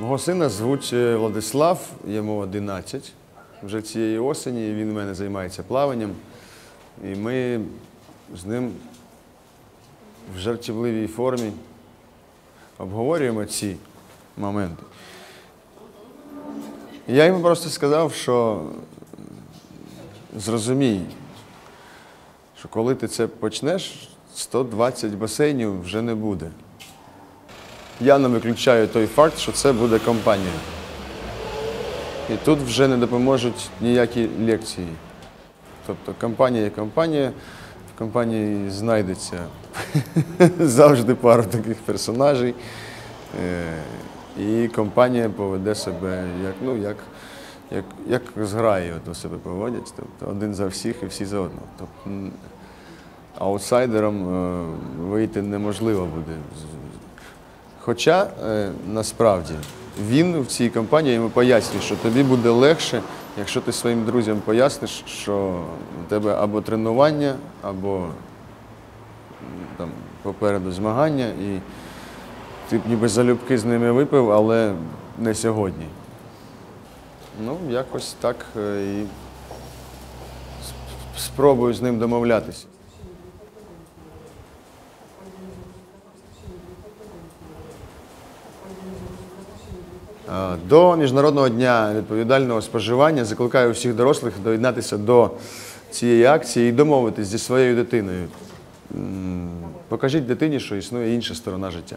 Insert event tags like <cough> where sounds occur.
Мого сина звуть е, Владислав, йому 11 вже цієї осені. Він у мене займається плаванням. І ми з ним в жартівливій формі обговорюємо ці моменти. Я йому просто сказав, що зрозумій, що коли ти це почнеш, 120 басейнів вже не буде. Я не виключаю той факт, що це буде компанія. І тут вже не допоможуть ніякі лекції. Тобто компанія є компанія, в компанії знайдеться <laughs> завжди пару таких персонажей. Е, І компанія поведе себе як, ну, як, як, як зграї от себе поводять. Тобто один за всіх і всі за одного. Тобто, аутсайдером е, вийти неможливо буде. Хоча е, насправді він в цій компанії йому пояснює, що тобі буде легше, якщо ти своїм друзям поясниш, що у тебе або тренування, або там, попереду змагання, і ти б ніби залюбки з ними випив, але не сьогодні. Ну, якось так е, і спробую з ним домовлятися. До Міжнародного дня відповідального споживання закликаю всіх дорослих доєднатися до цієї акції і домовитись зі своєю дитиною. Покажіть дитині, що існує інша сторона життя.